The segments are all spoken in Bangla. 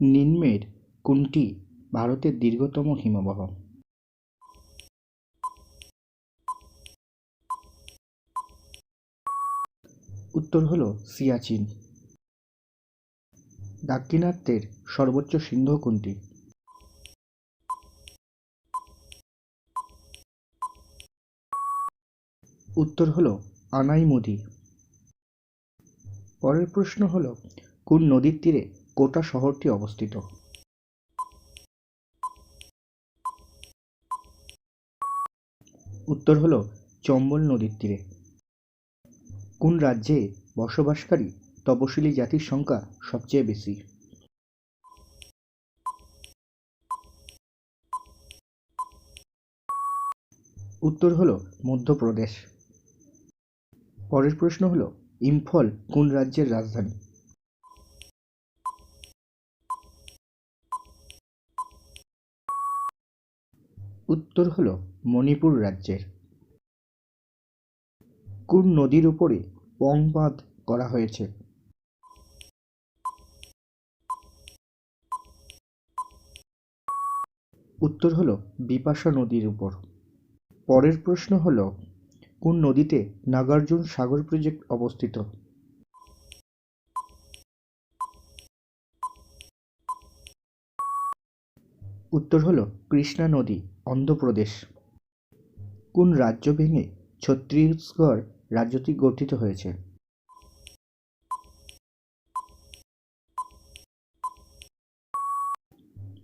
নিম্নের কোনটি ভারতের দীর্ঘতম হিমবাহ? উত্তর হল সিয়াচিন। দাক্ষিণাত্যের সর্বোচ্চ সিংহ কোনটি? উত্তর হল আনাইমুদি। পরের প্রশ্ন হল, কোন নদীর তীরে কোটা শহরটি অবস্থিত। উত্তর হল চম্বল নদীর তীরে। কোন রাজ্যে বসবাসকারী তপশিলি জাতির সংখ্যা সবচেয়ে বেশি? উত্তর হল মধ্যপ্রদেশ। পরের প্রশ্ন হল, ইম্ফল কোন রাজ্যের রাজধানী? উত্তর হল মণিপুর রাজ্যের। কোন নদীর উপরে পং বাঁধ করা হয়েছে। উত্তর হল বিপাশা নদীর উপর। পরের প্রশ্ন হল, কোন নদীতে নাগার্জুন সাগর প্রজেক্ট অবস্থিত? উত্তর হল কৃষ্ণা নদী। অন্ধ্রপ্রদেশ। কোন রাজ্য ভেঙে ছত্তিশগড় রাজ্যটি গঠিত হয়েছে?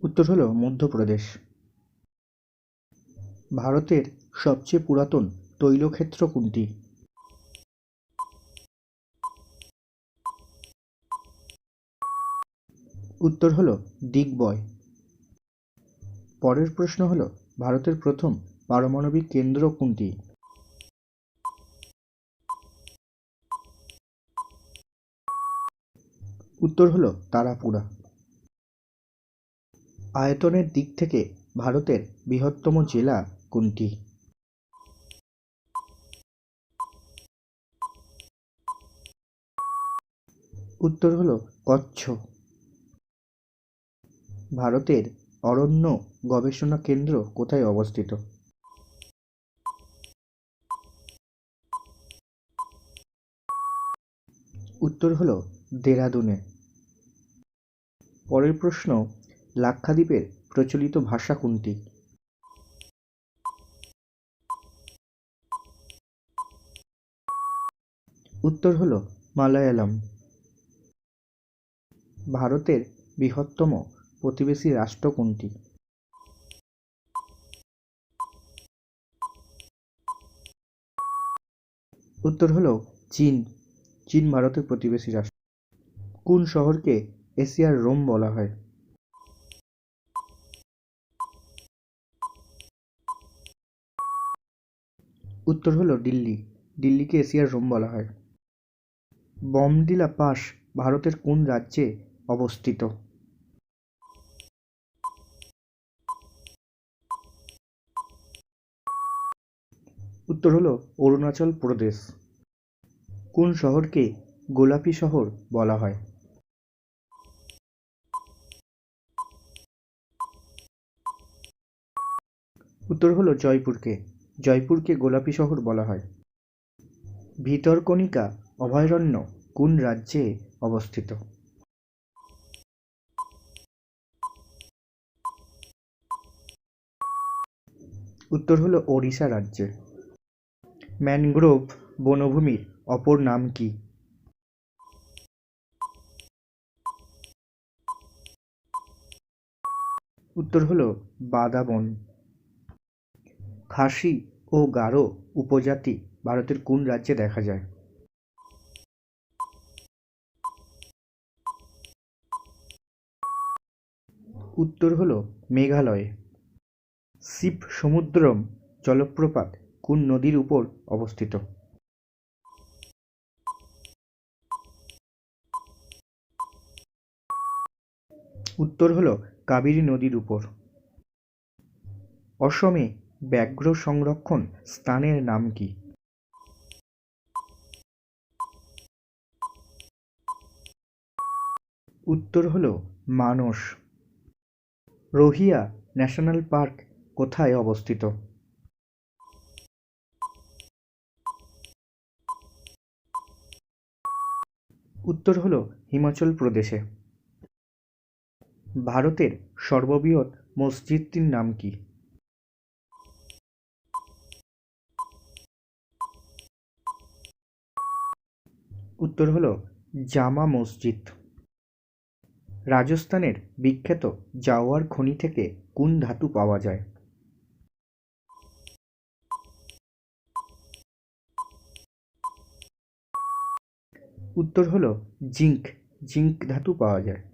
উত্তর হল মধ্যপ্রদেশ। ভারতের সবচেয়ে পুরাতন তৈলক্ষেত্র কোনটি? উত্তর হল দিগ্বয়। পরের প্রশ্ন হল ভারতের প্রথম পারমাণবিক কেন্দ্র কোনটি? উত্তর হল তারাপুরা। আয়তনের দিক থেকে ভারতের বৃহত্তম জেলা কোনটি? উত্তর হল কচ্ছ। ভারতের অরণ্য গবেষণা কেন্দ্র কোথায় অবস্থিত? উত্তর হল দেরাদুনে। পরের প্রশ্ন, লাক্ষাদ্বীপের প্রচলিত ভাষা কোনটি? উত্তর হল মালায়ালাম। ভারতের বৃহত্তম প্রতিবেশী রাষ্ট্র কোনটি? উত্তর হল চীন। চীন ভারতের প্রতিবেশী রাষ্ট্র। কোন শহরকে এশিয়ার রোম বলা হয়? উত্তর হল দিল্লি। দিল্লিকে এশিয়ার রোম বলা হয়। বমডিলা পাস ভারতের কোন রাজ্যে অবস্থিত? উত্তর হল অরুণাচল প্রদেশ। কোন শহরকে গোলাপি শহর বলা হয়? উত্তর হল জয়পুরকে। জয়পুরকে গোলাপি শহর বলা হয়। ভিতরকণিকা অভয়ারণ্য কোন রাজ্যে অবস্থিত? উত্তর হল ওড়িশা রাজ্যে। ম্যানগ্রোভ বনভূমির অপর নাম কি? উত্তর হল বাদাবন। খাসি ও গারো উপজাতি ভারতের কোন রাজ্যে দেখা যায়? উত্তর হল মেঘালয়ে। শিব সমুদ্রম জলপ্রপাত কোন নদীর উপর অবস্থিত? উত্তর হল কাবেরী নদীর উপর। অসমে ব্যাঘ্র সংরক্ষণ স্থানের নাম কি? উত্তর হল মানস। রোহিয়া ন্যাশনাল পার্ক কোথায় অবস্থিত? উত্তর হল হিমাচল প্রদেশে। ভারতের সর্ববৃহৎ মসজিদটির নাম কি? উত্তর হল জামা মসজিদ। রাজস্থানের বিখ্যাত জাওয়ার খনি থেকে কোন ধাতু পাওয়া যায়? উত্তর হলো জিঙ্ক জিঙ্ক ধাতু পাওয়া যায়।